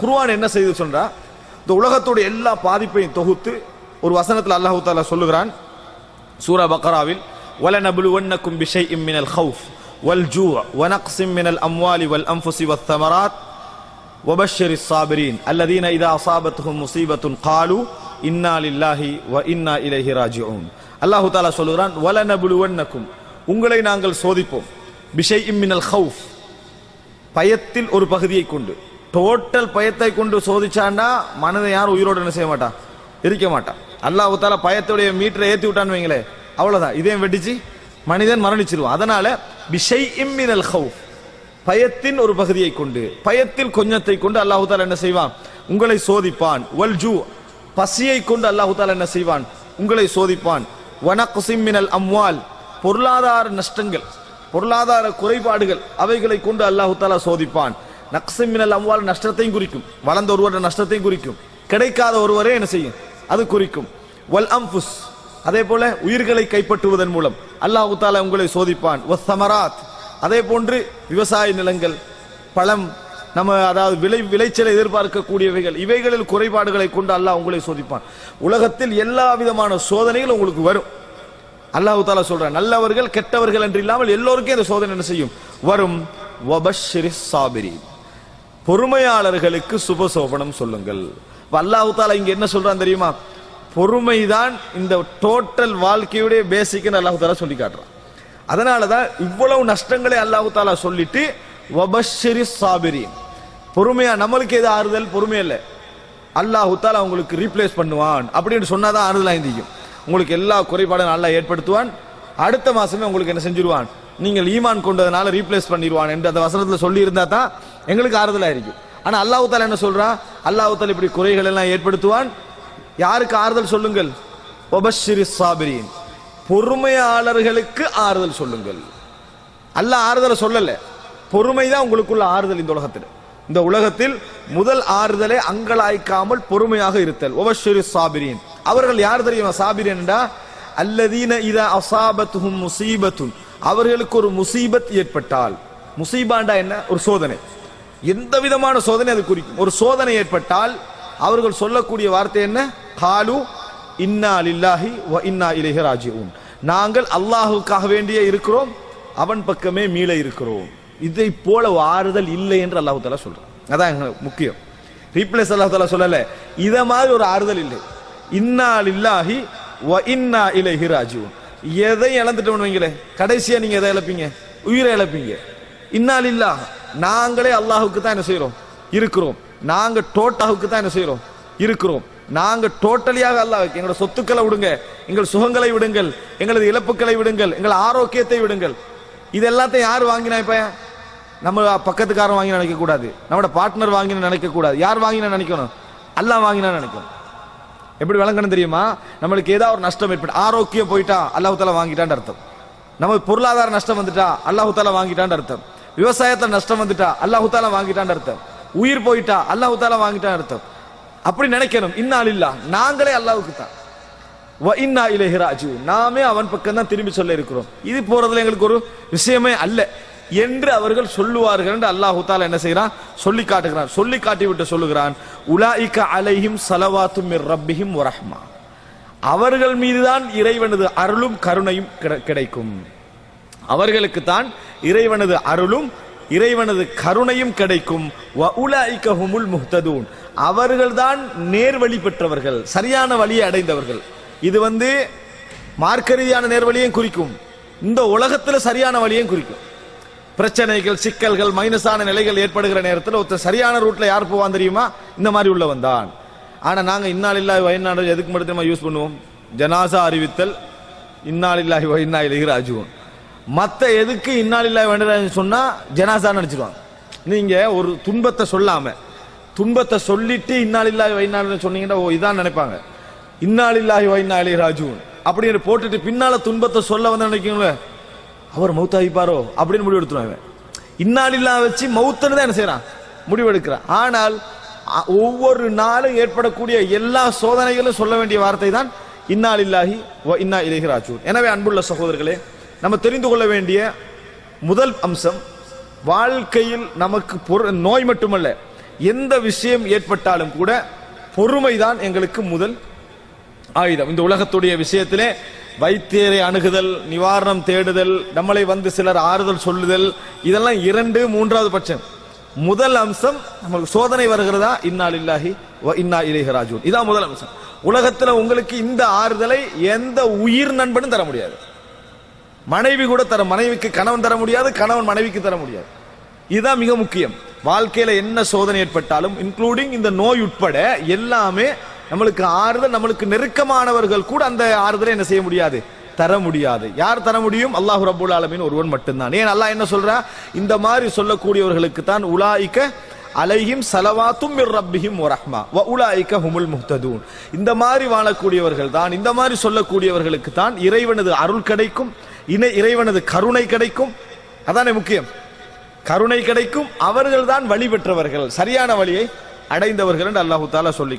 குர்ஆன் என்ன செய்து சொல்றா இந்த உலகத்துடைய எல்லா பாதிப்பையும் தொகுத்து ஒரு வசனத்தில் அல்லாஹு தாலா சொல்லுகிறான் சூரா பக்ராவில் وَلَنَبْلُوَنَّكُمْ بِشَيْءٍ مِّنَ الْخَوْفِ وَالْجُوعِ وَنَقْصٍ مِّنَ الْأَمْوَالِ وَالْأَنفُسِ وَالثَّمَرَاتِ وَبَشِّرِ الصَّابِرِينَ الَّذِينَ إِذَا أَصَابَتْهُم مُّصِيبَةٌ قَالُوا إِنَّا لِلَّهِ وَإِنَّا إِلَيْهِ راجعون அல்லாஹு தாலா சொல்லுகிறான் وَلَنَبْلُوَنَّكُمْ உங்களை நாங்கள் சோதிப்போம் பிஷை மினல் ஹவுஃப் பயத்தில் ஒரு பகுதியை கொண்டு டோட்டல் பயத்தை கொண்டு சோதிச்சாண்டா மனதை யாரும் உயிரோடு என்ன செய்ய மாட்டான்? இருக்க மாட்டான். அல்லாஹ் தால பயத்துடைய மீட்டரை ஏத்தி விட்டான்னு வைங்களே அவ்வளவுதான். இதையும் வெடிச்சு மனிதன் மரணிச்சிருவான். அதனால விஷய் மினல் ஹவு பயத்தின் ஒரு பகுதியை கொண்டு பயத்தில் கொஞ்சத்தை கொண்டு அல்லாஹு தாலா என்ன செய்வான்? உங்களை சோதிப்பான். வல் ஜூ பசியை கொண்டு அல்லாஹு தாலா என்ன செய்வான்? உங்களை சோதிப்பான். வனக்குசிம்மினல் அம்வால் பொருளாதார நஷ்டங்கள் பொருளாதார குறைபாடுகள் அவைகளை கொண்டு அல்லாஹு தாலா சோதிப்பான். நக்சிமினல் அம்வால் நஷ்டத்தையும் குறிக்கும். வளர்ந்த ஒருவரோட நஷ்டத்தையும் குறிக்கும். கிடைக்காத ஒருவரே என்ன செய்யும்? அது குறிக்கும். வல் அம்புஸ் அதே போல உயிர்களை கைப்பற்றுவதன் மூலம். அல்லாஹு தாலா உங்களை சோதிப்பான். வஸ் சமராத். அதே போன்று விவசாய நிலங்கள் பழம் நம்ம அதாவது விளை விளைச்சலை எதிர்பார்க்கக்கூடியவைகள் இவைகளில் குறைபாடுகளை கொண்டு அல்லாஹ் உங்களை சோதிப்பான். உலகத்தில் எல்லா விதமான சோதனைகள் உங்களுக்கு வரும். அல்லாஹு தாலா சொல்றான் நல்லவர்கள் கெட்டவர்கள் என்று இல்லாமல் எல்லோருக்கும் இந்த சோதனை என்ன செய்யும்? வரும். சாபிரி பொறுமையாளர்களுக்கு சுபசோபனம் சொல்லுங்கள். இப்ப இங்க என்ன சொல்றான் தெரியுமா? பொறுமைதான் இந்த டோட்டல் வாழ்க்கையுடைய பேசிக்னு அல்லாஹு சொல்லி காட்டுறான். அதனாலதான் இவ்வளவு நஷ்டங்களை அல்லாஹு சொல்லிட்டு வபஷரி சாபிரி பொறுமையா நம்மளுக்கு எது ஆறுதல்? பொறுமை இல்லை. அல்லாஹுத்தால் அவங்களுக்கு ரீப்ளேஸ் பண்ணுவான். அப்படின்னு சொன்னாதான் ஆறுதலாக இருந்திக்கும் உங்களுக்கு எல்லா குறைபாடும் நல்லா ஏற்படுத்துவான். அடுத்த மாசமே உங்களுக்கு என்ன செஞ்சிருவான்? நீங்கள் ஈமான் கொண்டதுனால ரீப்ளேஸ் பண்ணிடுவான் என்று அந்த வசனத்தில் சொல்லி இருந்தா தான் எங்களுக்கு ஆறுதலாக இருக்கும். ஆனால் அல்லாஹு தாலா என்ன சொல்கிறா அல்லாஹு தாலா இப்படி குறைகள் எல்லாம் ஏற்படுத்துவான். யாருக்கு ஆறுதல் சொல்லுங்கள்? ஒபஷிரி சாபிரின். பொறுமையாளர்களுக்கு ஆறுதல் சொல்லுங்கள். அல்லாஹ் ஆறுதலை சொல்லலை. பொறுமை தான் உங்களுக்குள்ள ஆறுதல் இந்த உலகத்தில். இந்த உலகத்தில் முதல் ஆறுதலை அங்கலாய்க்காமல் பொறுமையாக இருத்தல். ஒபஷிரி சாபிரின். அவர்கள் யார் தெரியுமா? சாபிரியன்டா அல்லதீன இதா அசாபத்துஹும் முசீபத்துன். அவர்களுக்கு ஒரு முசீபத் ஏற்பட்டால் முசீபாண்டா என்ன? ஒரு சோதனை. எந்த விதமான சோதனை அது குறிக்கும்? ஒரு சோதனை ஏற்பட்டால் அவர்கள் சொல்லக்கூடிய வார்த்தை என்ன? காலு இன்னா லில்லாஹி வ இன்னா இலேஹ ராஜிஊன். நாங்கள் அல்லாஹுக்காக வேண்டியே இருக்கிறோம் அவன் பக்கமே மீள இருக்கிறோம். இதை போல ஆறுதல் இல்லை என்று அல்லாஹு தாலா சொல்றான். அதான் முக்கியம். ரீப்ளேஸ் அல்லாஹு தாலா சொல்லல. இதை மாதிரி ஒரு ஆறுதல் இல்லை. இன்னா லில்லாஹி வ இன்னா இலேஹி ராஜிஊன். எதையும் இழந்துட்டோம்னு வைங்களேன் கடைசியா நீங்க எதை இழப்பீங்க? உயிரை இழப்பீங்க. இன்னால் லில்லாஹ் நாங்களே அல்லாஹுக்கு தான் என்ன செய்யறோம் இருக்கிறோம். நாங்க டோட்டாவுக்கு தான் என்ன செய்யறோம் இருக்கிறோம். நாங்க டோட்டலியாக அல்லாஹ் எங்களோட சொத்துக்களை விடுங்க. எங்கள் சுகங்களை விடுங்கள். எங்களது இழப்புக்களை விடுங்கள். எங்கள் ஆரோக்கியத்தை விடுங்கள். இது எல்லாத்தையும் யார் வாங்கினா இப்ப? நம்ம பக்கத்துக்காரன் வாங்கி நினைக்க கூடாது நம்மளோட பார்ட்னர் வாங்கி நினைக்க கூடாது யார் வாங்கினா நினைக்கணும்? அல்லாஹ் வாங்கினா நினைக்கணும். எப்படி விளங்கணும் தெரியுமா? நம்மளுக்கு ஏதாவது ஒரு நஷ்டம் ஏற்பட்டு ஆரோக்கியம் போயிட்டா அல்லாஹு தாலா வாங்கிட்டான்னு அர்த்தம். நமக்கு பொருளாதார நஷ்டம் வந்துட்டா அல்லாஹு தாலா வாங்கிட்டான்னு அர்த்தம். விவசாயத்தில் நஷ்டம் வந்துட்டா அல்லாஹு தாலா வாங்கிட்டான்னு அர்த்தம். உயிர் போயிட்டா அல்லாஹு தாலா வாங்கிட்டான்னு அர்த்தம். அப்படி நினைக்கணும். இன்னால் இல்லா நாங்களே அல்லாஹுக்கு தான். வ இன்னா இலைஹி நாமே அவன் பக்கம் தான் திரும்பி சொல்ல இருக்கிறோம். இது போறதுல எங்களுக்கு ஒரு விஷயமே அல்ல. என்று அவர்கள் சொல்லுவார்கள் என்று அல்லாஹு தாலா என்ன செய்கிறான்? சொல்லி காட்டுகிறான். சொல்லி காட்டிவிட்டு சொல்லுகிறான் உலாயிக்க அலைஹிம் சலவாத்தும் ரப்பிஹிம் வரஹ்மா அவர்கள் மீதுதான் இறைவனது அருளும் கருணையும் கிடைக்கும். அவர்களுக்கு தான் இறைவனது அருளும் இறைவனது கருணையும் கிடைக்கும். வ ஹுமுல் முஹ்ததூன். அவர்கள்தான் நேர்வழி பெற்றவர்கள் சரியான வழியை அடைந்தவர்கள். இது வந்து மார்க்க ரீதியான நேர்வழியையும் குறிக்கும். இந்த உலகத்தில் சரியான வழியையும் குறிக்கும். பிரச்சனைகள் சிக்கல்கள் மைனஸான நிலைகள் ஏற்படுகிற நேரத்தில் ஒருத்தர் சரியான ரூட்ல யார் போவான் தெரியுமா? இந்த மாதிரி உள்ள வந்தான் ஆனா நாங்க இன்னாலில்லாஹி வயநாடு எதுக்கு மட்டும் நம்ம யூஸ் பண்ணுவோம்? ஜனாசா அறிவித்தல் இன்னாலில்லாஹி வயனா இலகி ராஜுவன் மற்ற எதுக்கு இன்னாலில்லாஹி வயனா சொன்னா ஜனாசா நினைச்சிருவாங்க. நீங்க ஒரு துன்பத்தை சொல்லாம துன்பத்தை சொல்லிட்டு இன்னாலில்லாஹி வைநாடுன்னு சொன்னீங்கன்னா ஓ இதான் நினைப்பாங்க. இன்னாலில்லாஹி வைனா இலகி ராஜுவன் அப்படின்னு போட்டுட்டு பின்னால துன்பத்தை சொல்ல வந்து நினைக்கீங்களே அவர் மௌத்தாகிப்பாரோ அப்படின்னு முடிவு இந்நாளில்லா வச்சு மௌத்தன்னு தான் என்ன செய்யறான்? முடிவெடுக்கிறான் ஆனால் ஒவ்வொரு நாளும் ஏற்படக்கூடிய எல்லா சோதனைகளும் சொல்ல வேண்டிய வார்த்தை தான் இன்னாலில்லாஹி வ இன்னா இலைஹி எனவே அன்புள்ள சகோதரர்களே நம்ம தெரிந்து கொள்ள வேண்டிய முதல் அம்சம் வாழ்க்கையில் நமக்கு பொரு நோய் மட்டுமல்ல எந்த விஷயம் ஏற்பட்டாலும் கூட பொறுமைதான் எங்களுக்கு முதல் ஆயுதம். இந்த உலகத்துடைய விஷயத்திலே வைத்தியரை அணுகுதல் நிவாரணம் தேடுதல் நம்மளை வந்து சிலர் ஆறுதல் சொல்லுதல் இதெல்லாம் இரண்டு மூன்றாவது பட்சம். முதல் அம்சம் நம்மளுக்கு சோதனை வருகிறதா? இன்னால் இல்லாஹி இன்னா இலைஹி இதான் முதல் அம்சம். உலகத்தில் உங்களுக்கு இந்த ஆறுதலை எந்த உயிர் நண்பனும் தர முடியாது. மனைவி கூட தர மனைவிக்கு கணவன் தர முடியாது கணவன் மனைவிக்கு தர முடியாது. இதுதான் மிக முக்கியம். வாழ்க்கையில என்ன சோதனை ஏற்பட்டாலும் இன்க்ளூடிங் இந்த நோய் உட்பட எல்லாமே நம்மளுக்கு ஆறுதல் நம்மளுக்கு நெருக்கமானவர்கள் கூட அந்த ஆறுதலை என்ன செய்ய முடியாது? தர முடியாது. யார் தர முடியும்? அல்லாஹ் ரபுல் ஆலமின் ஒருவன் மட்டும்தான். ஏன் அல்லாஹ் என்ன சொல்றா? இந்த மாதிரி சொல்லக்கூடியவர்களுக்கு தான் உலாய்க்க அலைஹிம் சலவாத்தும் மிர் ரப்பிஹிம் ரஹ்மா. வ உலாயிக்க ஹுமுல் முஹ்ததூன். இந்த மாதிரி வாழக்கூடியவர்கள் தான் இந்த மாதிரி சொல்லக்கூடியவர்களுக்கு தான் இறைவனது அருள் கிடைக்கும் இணை இறைவனது கருணை கிடைக்கும். அதானே முக்கியம்? கருணை கிடைக்கும். அவர்கள் தான் வழி பெற்றவர்கள். சரியான வழியை அடைந்தவர்கள் என்று அல்லாஹு தாலா சொல்லி